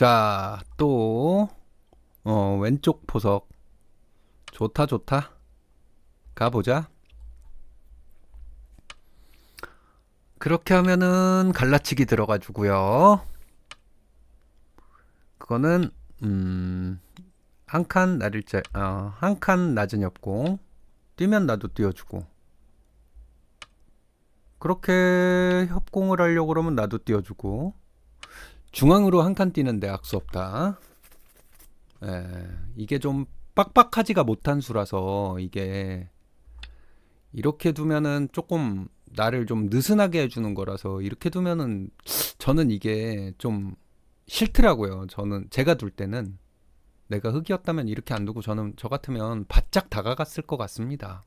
자, 또, 어, 왼쪽 포석. 좋다, 좋다. 가보자. 그렇게 하면은 갈라치기 들어가지고요. 그거는, 음, 한 칸 낮을 자, 어, 한칸 낮은 협공. 뛰면 나도 뛰어주고. 그렇게 협공을 하려고 그러면 나도 뛰어주고. 중앙으로 한 칸 뛰는데 악수 없다. 예, 이게 좀 빡빡하지가 못한 수라서 이게 이렇게 두면은 조금 나를 좀 느슨하게 해주는 거라서 이렇게 두면은 저는 이게 좀 싫더라고요. 저는 제가 둘 때는 내가 흙이었다면 이렇게 안 두고 저는 저 같으면 바짝 다가갔을 것 같습니다.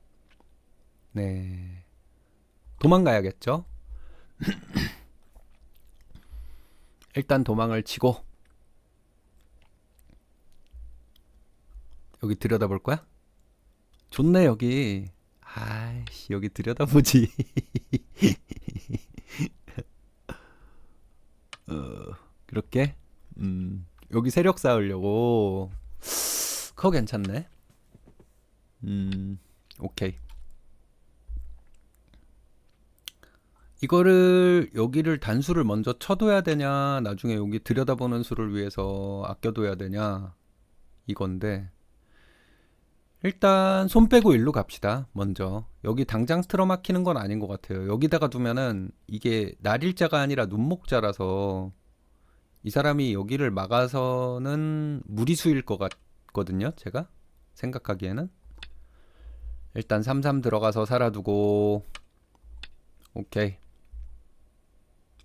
네. 도망가야겠죠? 일단 도망을 치고 여기 들여다볼 거야? 좋네 여기. 아이씨 여기 들여다보지. 어, 그렇게? 음 여기 세력 쌓으려고. 그거 괜찮네. 음 오케이 이거를 여기를 단수를 먼저 쳐둬야 되냐 나중에 여기 들여다보는 수를 위해서 아껴둬야 되냐 이건데 일단 손 빼고 일로 갑시다 먼저. 여기 당장 틀어막히는 건 아닌 것 같아요. 여기다가 두면은 이게 날일자가 아니라 눈목자라서 이 사람이 여기를 막아서는 무리수일 것 같거든요 제가 생각하기에는. 일단 33 들어가서 살아두고. 오케이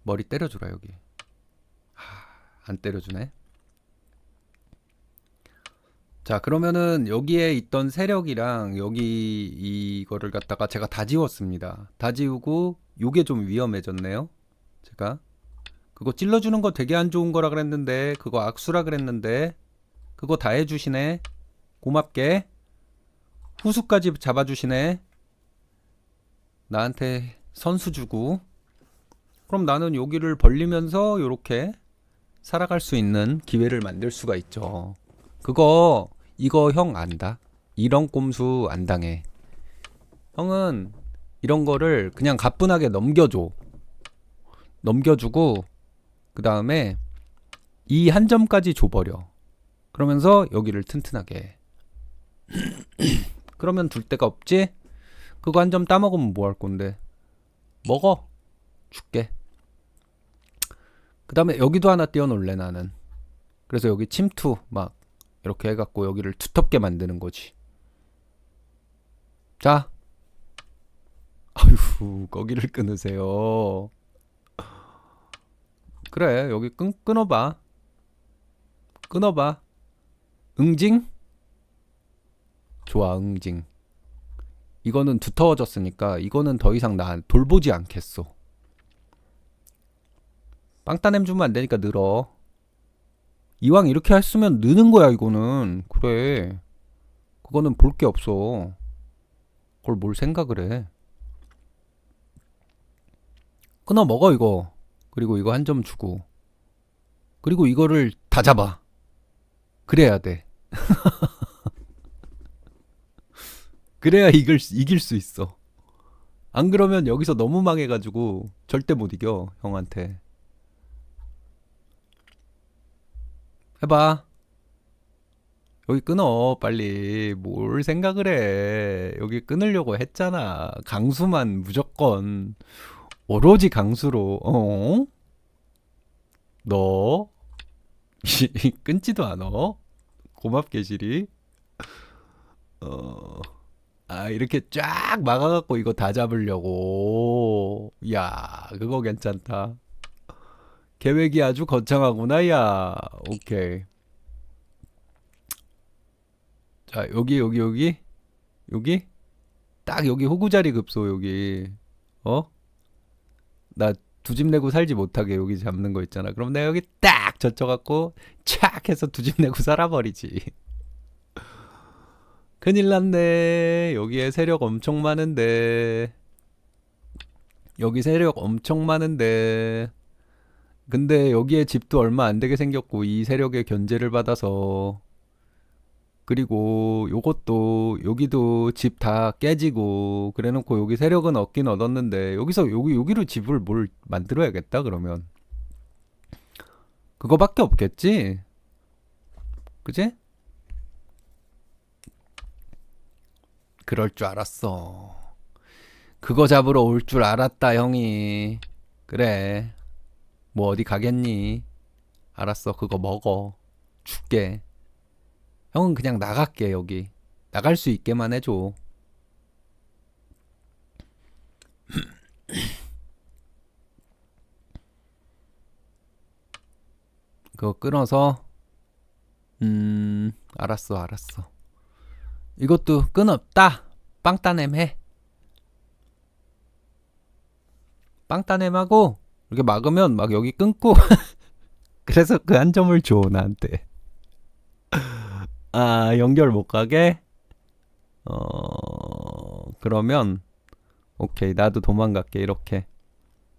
머리 때려주라 여기. 하, 안 때려주네. 자 그러면은 여기에 있던 세력이랑 여기 이거를 갖다가 제가 다 지웠습니다. 다 지우고 요게 좀 위험해졌네요. 제가. 그거 찔러주는 거 되게 안 좋은 거라 그랬는데 그거 악수라 그랬는데 그거 다 해주시네. 고맙게. 후수까지 잡아주시네. 나한테 선수 주고 그럼 나는 여기를 벌리면서 요렇게 살아갈 수 있는 기회를 만들 수가 있죠. 그거 이거 형 안다. 이런 꼼수 안 당해. 형은 이런 거를 그냥 가뿐하게 넘겨줘. 넘겨주고 그 다음에 이 한 점까지 줘버려. 그러면서 여기를 튼튼하게. 해. 그러면 둘 데가 없지? 그거 한 점 따먹으면 뭐 할 건데? 먹어. 줄게. 그 다음에 여기도 하나 띄워놓을래 나는. 그래서 여기 침투 막 이렇게 해갖고 여기를 두텁게 만드는 거지. 자. 아휴 거기를 끊으세요. 그래 여기 끊, 끊어봐. 끊어봐. 응징? 좋아 응징. 이거는 두터워졌으니까 이거는 더 이상 나 돌보지 않겠어 빵따냄 주면 안 되니까 늘어. 이왕 이렇게 했으면 느는 거야, 이거는. 그래. 그거는 볼 게 없어. 그걸 뭘 생각을 해. 끊어 먹어, 이거. 그리고 이거 한 점 주고. 그리고 이거를 다 잡아. 그래야 돼. 그래야 이길, 이길 수 있어. 안 그러면 여기서 너무 망해가지고 절대 못 이겨, 형한테. 해봐. 여기 끊어, 빨리. 뭘 생각을 해. 여기 끊으려고 했잖아. 강수만 무조건. 오로지 강수로, 어? 너? 끊지도 않아? 고맙게, 시리. 어, 아, 이렇게 쫙 막아갖고 이거 다 잡으려고. 야, 그거 괜찮다. 계획이 아주 거창하구나, 야. 오케이. 자, 여기, 여기, 여기. 여기? 딱 여기 호구자리 급소, 여기. 어? 나 두 집 내고 살지 못하게 여기 잡는 거 있잖아. 그럼 내가 여기 딱 젖혀갖고, 착 해서 두 집 내고 살아버리지. 큰일 났네. 여기에 세력 엄청 많은데. 여기 세력 엄청 많은데. 근데 여기에 집도 얼마 안 되게 생겼고 이 세력의 견제를 받아서 그리고 요것도 여기도 집 다 깨지고 그래놓고 여기 세력은 얻긴 얻었는데 여기서 여기 여기로 집을 뭘 만들어야겠다 그러면 그거밖에 없겠지? 그지? 그럴 줄 알았어. 그거 잡으러 올 줄 알았다, 형이. 그래. 뭐 어디 가겠니? 알았어, 그거 먹어. 줄게. 형은 그냥 나갈게, 여기. 나갈 수 있게만 해줘. 그거 끊어서, 음, 알았어, 알았어. 이것도 끊었다. 빵따냄 해. 빵따냄하고, 이렇게 막으면 막 여기 끊고, 그래서 그 한 점을 줘, 나한테. 아, 연결 못 가게? 어, 그러면, 오케이. 나도 도망갈게, 이렇게.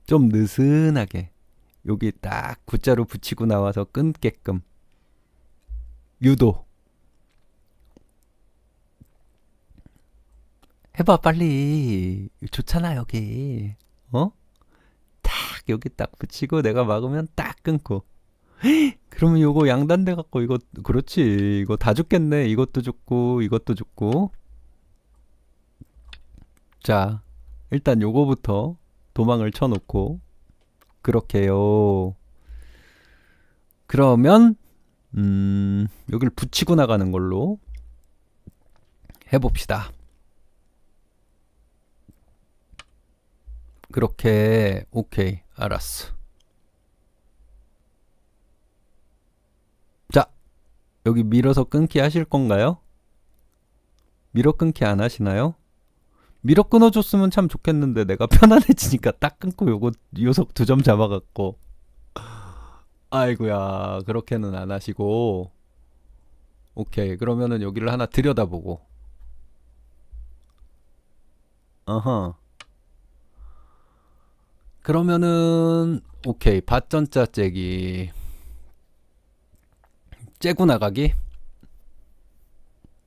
좀 느슨하게. 여기 딱 굿자로 붙이고 나와서 끊게끔. 유도. 해봐, 빨리. 좋잖아, 여기. 어? 딱, 여기 딱 붙이고 내가 막으면 딱 끊고. 그러면 요거 양단돼 갖고 이거 그렇지. 이거 다 죽겠네. 이것도 죽고 이것도 죽고. 자 일단 요거부터 도망을 쳐놓고. 그렇게요. 그러면 음 여기를 붙이고 나가는 걸로 해봅시다. 그렇게 오케이 알았어. 자 여기 밀어서 끊기 하실 건가요? 밀어 끊기 안 하시나요? 밀어 끊어줬으면 참 좋겠는데 내가 편안해지니까 딱 끊고 요거 요석 두 점 잡아갖고. 아이고야 그렇게는 안 하시고. 오케이 그러면은 여기를 하나 들여다보고. 어허 그러면은 오케이 밭전자 째기 째고 나가기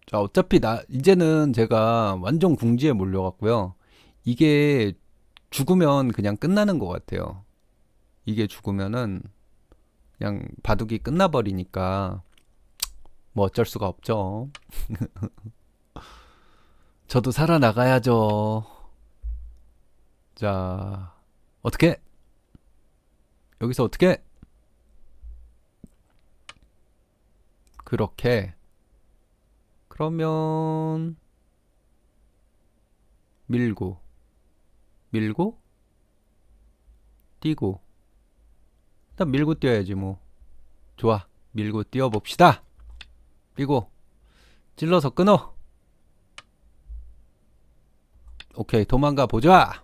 자, 어차피 나, 이제는 제가 완전 궁지에 몰려갔고요. 이게 죽으면 그냥 끝나는 것 같아요. 이게 죽으면은 그냥 바둑이 끝나버리니까 뭐 어쩔 수가 없죠. 저도 살아나가야죠. 자, 어떻게? 여기서 어떻게? 그렇게. 그러면 밀고 밀고 뛰고. 일단 밀고 뛰어야지 뭐. 좋아. 밀고 뛰어 봅시다. 뛰고. 찔러서 끊어. 오케이. 도망가 보자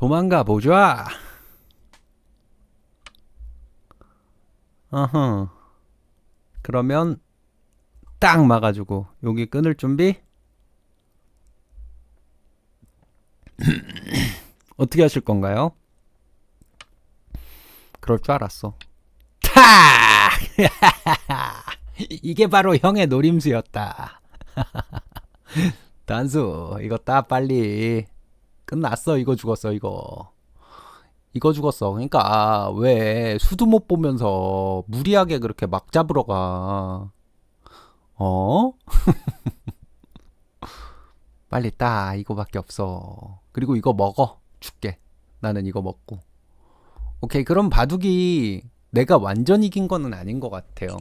도망가 보자 어허. 그러면 딱 막아주고 여기 끊을 준비. 어떻게 하실 건가요? 그럴 줄 알았어. 탁! 이게 바로 형의 노림수였다. 단수 이거 따 빨리 끝났어 이거 죽었어 이거 이거 죽었어. 그러니까 왜 수도 못 보면서 무리하게 그렇게 막 잡으러 가. 어? 빨리 따. 이거밖에 없어. 그리고 이거 먹어. 줄게. 나는 이거 먹고. 오케이. 그럼 바둑이 내가 완전 이긴 거는 아닌 것 같아요.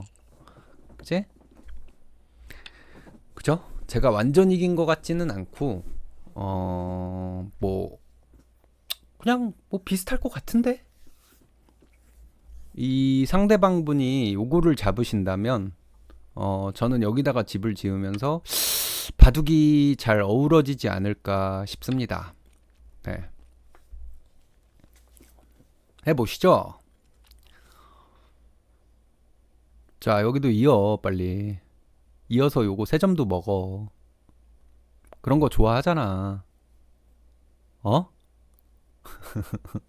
그지? 그죠? 제가 완전 이긴 것 같지는 않고, 어, 뭐, 그냥 뭐 비슷할 것 같은데? 이 상대방 분이 요거를 잡으신다면 어 저는 여기다가 집을 지으면서 바둑이 잘 어우러지지 않을까 싶습니다. 네. 해보시죠. 자 여기도 이어 빨리 이어서 요거 세 점도 먹어. 그런 거 좋아하잖아. 어?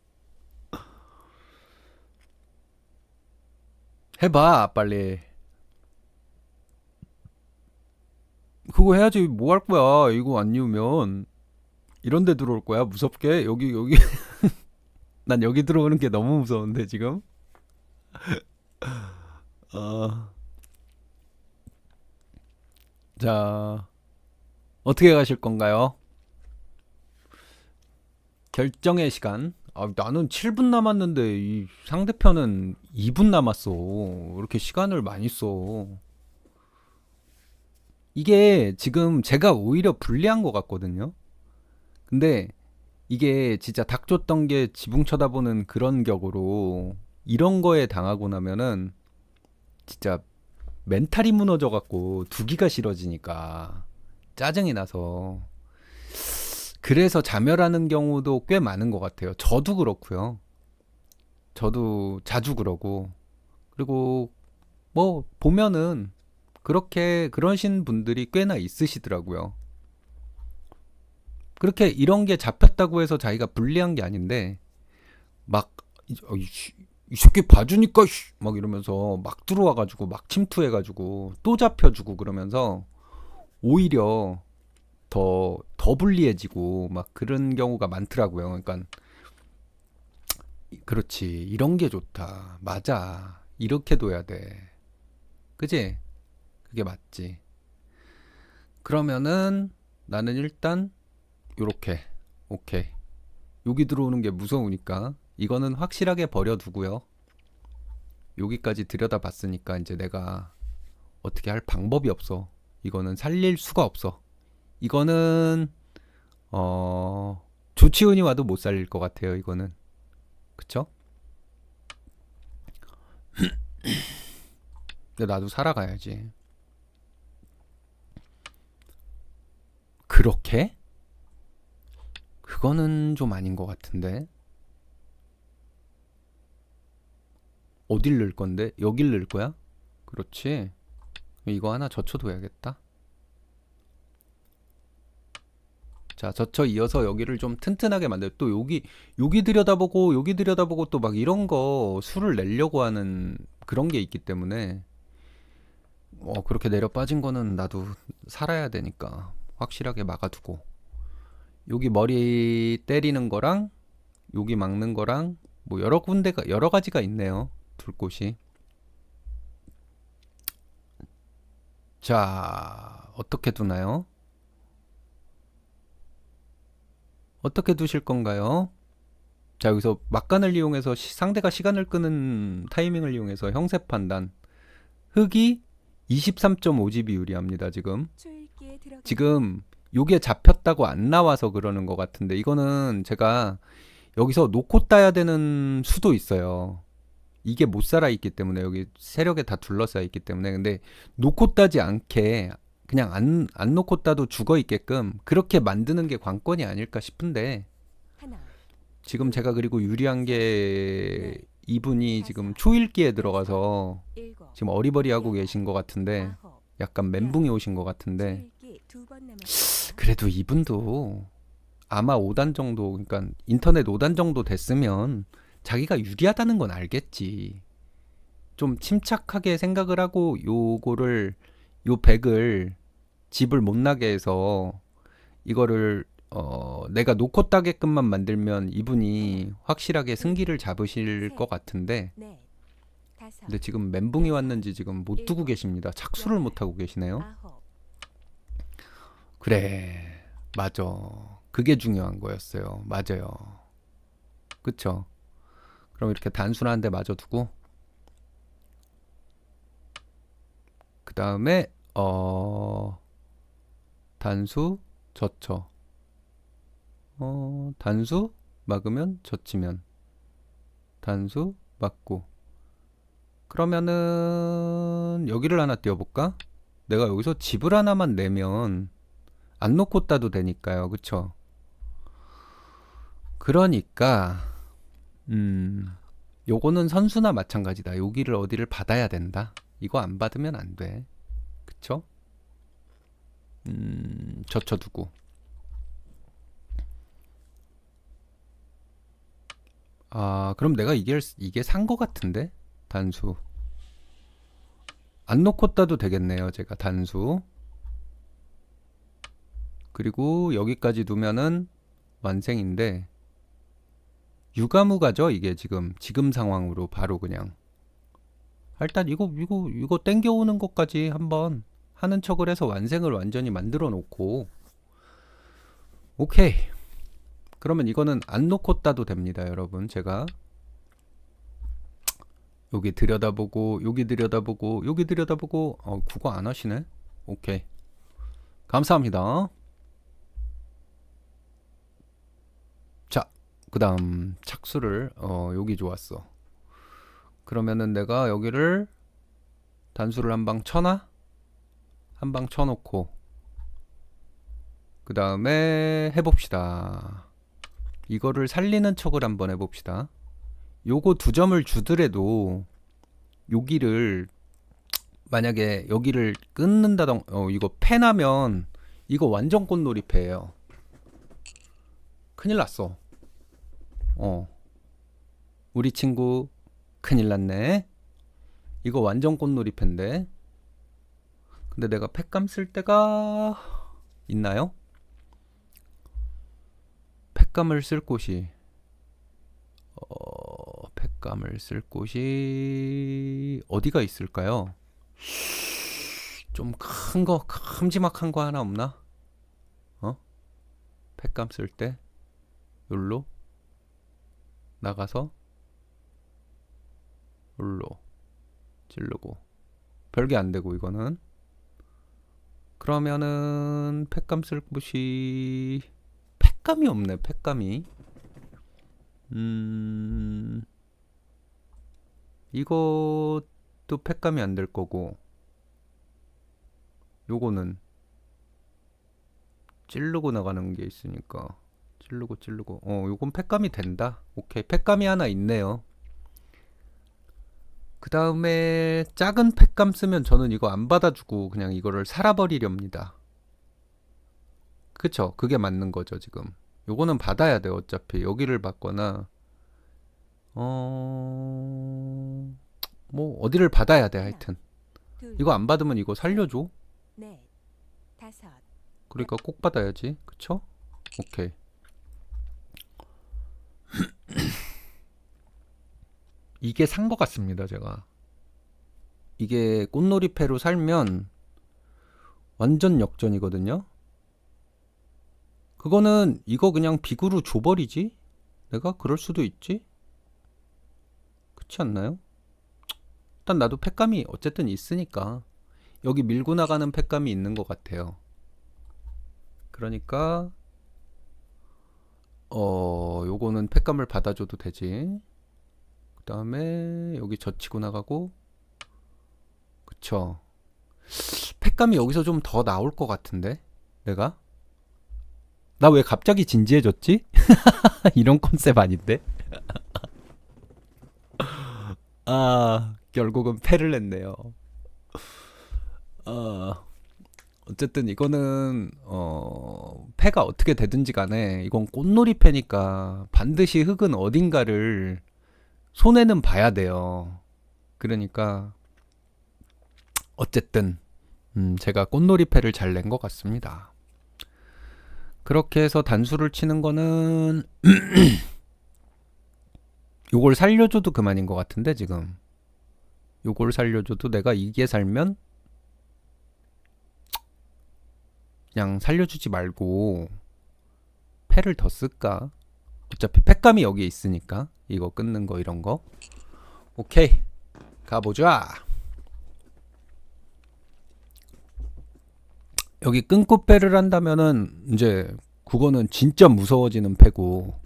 해봐, 빨리. 그거 해야지 뭐 할 거야 이거 안 이으면 이런 데 들어올 거야 무섭게 여기 여기 난 여기 들어오는 게 너무 무서운데 지금 어... 자 어떻게 가실 건가요? 결정의 시간. 아, 나는 7분 남았는데 이 상대편은 2분 남았어. 왜 이렇게 시간을 많이 써. 이게 지금 제가 오히려 불리한 것 같거든요. 근데 이게 진짜 닭 줬던 게 지붕 쳐다보는 그런 격으로 이런 거에 당하고 나면은 진짜 멘탈이 무너져 갖고 두기가 싫어지니까 짜증이 나서 그래서 자멸하는 경우도 꽤 많은 것 같아요. 저도 그렇고요. 저도 자주 그러고 그리고 뭐 보면은 그렇게 그러신 분들이 꽤나 있으시더라고요. 그렇게 이런 게 잡혔다고 해서 자기가 불리한 게 아닌데 막 이, 어, 이, 새끼 봐주니까 씨, 막 이러면서 막 들어와가지고 막 침투해가지고 또 잡혀주고 그러면서 오히려 더, 더 불리해지고 막 그런 경우가 많더라고요. 그러니까 그렇지 이런 게 좋다. 맞아 이렇게 둬야 돼. 그지? 그게 맞지. 그러면은 나는 일단 요렇게 오케이 여기 들어오는 게 무서우니까 이거는 확실하게 버려두고요. 여기까지 들여다봤으니까 이제 내가 어떻게 할 방법이 없어. 이거는 살릴 수가 없어. 이거는 어 조치훈이 와도 못 살릴 것 같아요. 이거는 그쵸? 근데 나도 살아가야지. 그렇게? 그거는 좀 아닌 것 같은데. 어딜 넣을 건데? 여길 넣을 거야? 그렇지. 이거 하나 젖혀둬야겠다. 자, 젖혀 이어서 여기를 좀 튼튼하게 만들. 또 여기 여기 들여다보고 여기 들여다보고 또 막 이런 거 수를 내려고 하는 그런 게 있기 때문에 어, 그렇게 내려 빠진 거는 나도 살아야 되니까 확실하게 막아두고 여기 머리 때리는 거랑 여기 막는 거랑 뭐 여러 군데가 여러 가지가 있네요. 둘 곳이. 자, 어떻게 두나요? 어떻게 두실 건가요? 자, 여기서 막간을 이용해서 시- 상대가 시간을 끄는 타이밍을 이용해서 형세 판단. 흑이 23.5GB 유리합니다, 지금. 지금 요게 잡혔다고 안 나와서 그러는 것 같은데 이거는 제가 여기서 놓고 따야 되는 수도 있어요. 이게 못 살아 있기 때문에 여기 세력에 다 둘러싸여 있기 때문에. 근데 놓고 따지 않게 그냥 안, 안 놓고 따도 죽어 있게끔 그렇게 만드는 게 관건이 아닐까 싶은데. 지금 제가 그리고 유리한 게 이분이 지금 초일기에 들어가서 지금 어리버리하고 계신 것 같은데 약간 멘붕이 오신 것 같은데. 그래도 이분도 아마 5단 정도, 그러니까 인터넷 5단 정도 됐으면 자기가 유리하다는 건 알겠지. 좀 침착하게 생각을 하고 요거를 요 백을 집을 못 나게 해서 이거를 어 내가 놓고 따게끔만 만들면 이분이 확실하게 승기를 잡으실 것 같은데 근데 지금 멘붕이 왔는지 지금 못 두고 계십니다. 착수를 못 하고 계시네요. 그래, 맞아. 그게 중요한 거였어요. 맞아요. 그쵸? 그럼 이렇게 단순한 데 마저 두고, 그 다음에, 어, 단수, 젖혀. 어, 단수, 막으면, 젖히면. 단수, 막고. 그러면은, 여기를 하나 띄워볼까? 내가 여기서 집을 하나만 내면, 안 놓고 따도 되니까요. 그쵸? 그러니까 음 요거는 선수나 마찬가지다. 여기를 어디를 받아야 된다. 이거 안 받으면 안 돼. 그쵸? 음 젖혀두고 아 그럼 내가 이게 이게 산 거 같은데 단수 안 놓고 따도 되겠네요. 제가 단수. 그리고 여기까지 두면은 완생인데 유가무가죠? 이게 지금 지금 상황으로 바로 그냥. 일단 이거 이거 이거 땡겨오는 것까지 한번 하는 척을 해서 완생을 완전히 만들어 놓고. 오케이. 그러면 이거는 안 놓고 따도 됩니다 여러분. 제가 여기 들여다보고 여기 들여다보고 여기 들여다보고. 어 국어 안 하시네? 오케이. 감사합니다 자 그다음 착수를 어 여기 좋았어. 그러면은 내가 여기를 단수를 한 방 쳐놔? 한방 쳐놓고 그 다음에 해봅시다. 이거를 살리는 척을 한번 해봅시다. 요거 두 점을 주더라도 여기를 만약에 여기를 끊는다던 어 이거 패나면 이거 완전 꽃놀이 패예요. 큰일 났어 어 우리 친구 큰일 났네 이거 완전 꽃놀이패인데 근데 내가 팩감 쓸 때가 있나요? 팩감을 쓸 곳이 어, 팩감을 쓸 곳이 어디가 있을까요? 좀 큰 거, 큼지막한 거 하나 없나? 어? 팩감 쓸때 여기로 나가서 여기로 찌르고. 별게 안 되고 이거는. 그러면은 팩감 쓸 곳이 팩감이 없네 팩감이. 음 이것도 팩감이 안 될 거고. 요거는 찌르고 나가는 게 있으니까 찌르고 찌르고 어 요건 팩감이 된다 오케이 팩감이 하나 있네요 그 다음에 작은 팩감 쓰면 저는 이거 안 받아주고 그냥 이거를 살아버리렵니다. 그쵸? 그게 맞는 거죠, 지금. 요거는 받아야 돼, 어차피. 여기를 받거나, 어, 뭐, 어디를 받아야 돼, 하여튼. 둘, 이거 안 받으면 이거 살려줘. 넷, 다섯, 그러니까 꼭 받아야지. 그쵸? 오케이. 이게 산 것 같습니다, 제가. 이게 꽃놀이패로 살면 완전 역전이거든요. 그거는 이거 그냥 비구로 줘버리지? 내가 그럴 수도 있지? 그렇지 않나요? 일단 나도 팩감이 어쨌든 있으니까 여기 밀고 나가는 팩감이 있는 것 같아요. 그러니까 어 요거는 팩감을 받아줘도 되지. 그 다음에 여기 젖히고 나가고 그쵸 팩감이 여기서 좀 더 나올 것 같은데 내가 나 왜 갑자기 진지해졌지? 이런 컨셉 아닌데? 아 결국은 패를 냈네요 아 어쨌든 이거는 어 패가 어떻게 되든지 간에 이건 꽃놀이 패니까 반드시 흙은 어딘가를 손해는 봐야 돼요. 그러니까 어쨌든 음, 제가 꽃놀이 패를 잘 낸 것 같습니다. 그렇게 해서 단수를 치는 거는 요걸 살려줘도 그만인 것 같은데 지금 요걸 살려줘도 내가 이게 살면 그냥 살려주지 말고 패를 더 쓸까? 어차피 팩감이 여기에 있으니까 이거 끊는 거 이런 거. 오케이. 가보자. 여기 끊고 패를 한다면은 이제 그거는 진짜 무서워지는 패고.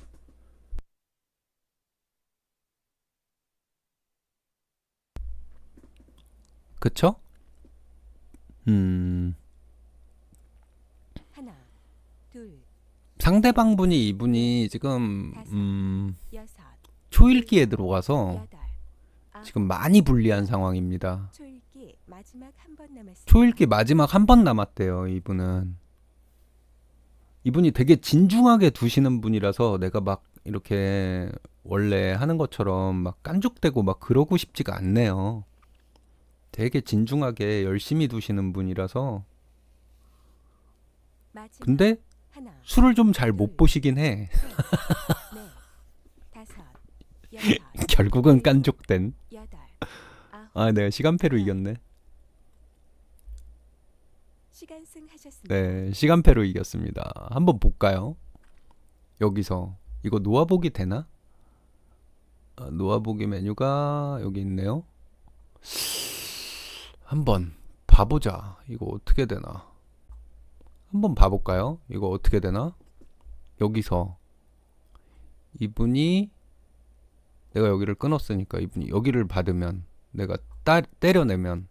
그쵸? 음 하나, 둘, 상대방 분이 이분이 지금 음 초일기에 들어가서 지금 많이 불리한 상황입니다. 초일기 마지막 한 번 남았대요, 이분은. 이분이 되게 진중하게 두시는 분이라서 내가 막 이렇게 원래 하는 것처럼 막 깐죽대고 막 그러고 싶지가 않네요. 되게 진중하게 열심히 두시는 분이라서 근데 술을 좀 잘 못 보시긴 해. 결국은 깐족된. 아, 내가 시간패로 이겼네. 네, 시간패로 이겼습니다. 한번 볼까요? 여기서 이거 놓아보기 되나? 아, 놓아보기 메뉴가 여기 있네요. 한번 봐보자. 이거 어떻게 되나? 한번 봐볼까요? 이거 어떻게 되나? 여기서 이분이 내가 여기를 끊었으니까 이분이 여기를 받으면 내가 따, 때려내면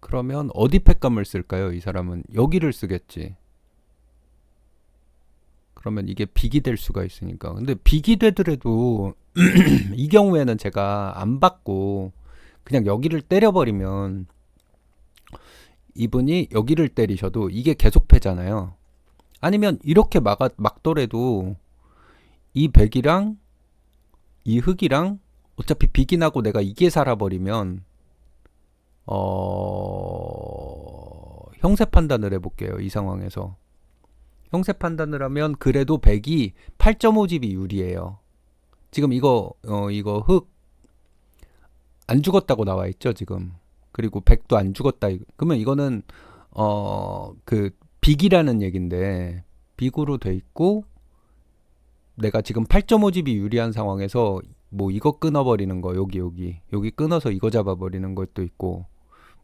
그러면 어디 팩감을 쓸까요? 이 사람은 여기를 쓰겠지. 그러면 이게 빅이 될 수가 있으니까. 근데 빅이 되더라도 이 경우에는 제가 안 받고 그냥 여기를 때려버리면 이분이 여기를 때리셔도 이게 계속 패잖아요. 아니면 이렇게 막아, 막더라도 이 백이랑 이 흑이랑 어차피 나고 내가 이게 살아버리면 어, 형세 판단을 해볼게요. 이 상황에서. 형세 판단을 하면 그래도 100이 8.5집이 유리해요. 지금 이거, 어, 이거 흑, 안 죽었다고 나와 있죠, 지금. 그리고 100도 안 죽었다. 그러면 이거는, 어, 그, 빅이라는 얘긴데, 빅으로 돼 있고, 내가 지금 8.5집이 유리한 상황에서 뭐 이거 끊어버리는 거 여기 여기 여기 끊어서 이거 잡아버리는 것도 있고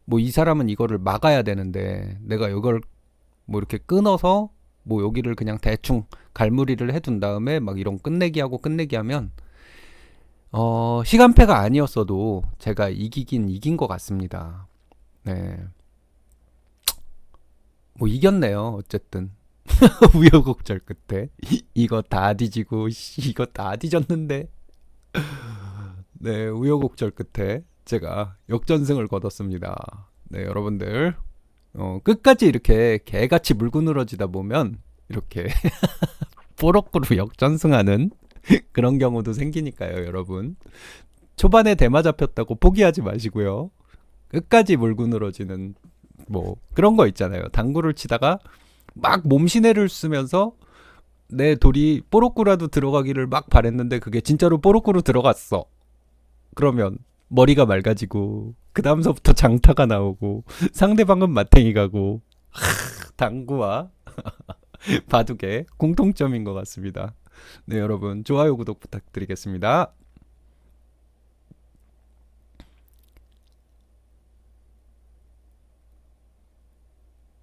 뭐 이 사람은 이거를 막아야 되는데 내가 이걸 뭐 이렇게 끊어서 뭐 여기를 그냥 대충 갈무리를 해둔 다음에 막 이런 끝내기 하고 끝내기 하면 어 시간패가 아니었어도 제가 이기긴 이긴 것 같습니다. 네. 뭐 이겼네요. 어쨌든 우여곡절 끝에 이거 다 뒤지고 씨, 이거 다 뒤졌는데 네 우여곡절 끝에 제가 역전승을 거뒀습니다. 네 여러분들 어, 끝까지 이렇게 개같이 물고 늘어지다 보면 이렇게 뽀록으로 역전승하는 그런 경우도 생기니까요 여러분 초반에 대마 잡혔다고 포기하지 마시고요 끝까지 물고 늘어지는 뭐 그런 거 있잖아요 당구를 치다가 막 몸신애를 쓰면서 내 돌이 뽀록구라도 들어가기를 막 바랬는데 그게 진짜로 뽀록구로 들어갔어. 그러면 머리가 맑아지고 그 다음서부터 장타가 나오고 상대방은 마탱이 가고 하, 당구와 바둑의 공통점인 것 같습니다. 네 여러분 좋아요 구독 부탁드리겠습니다.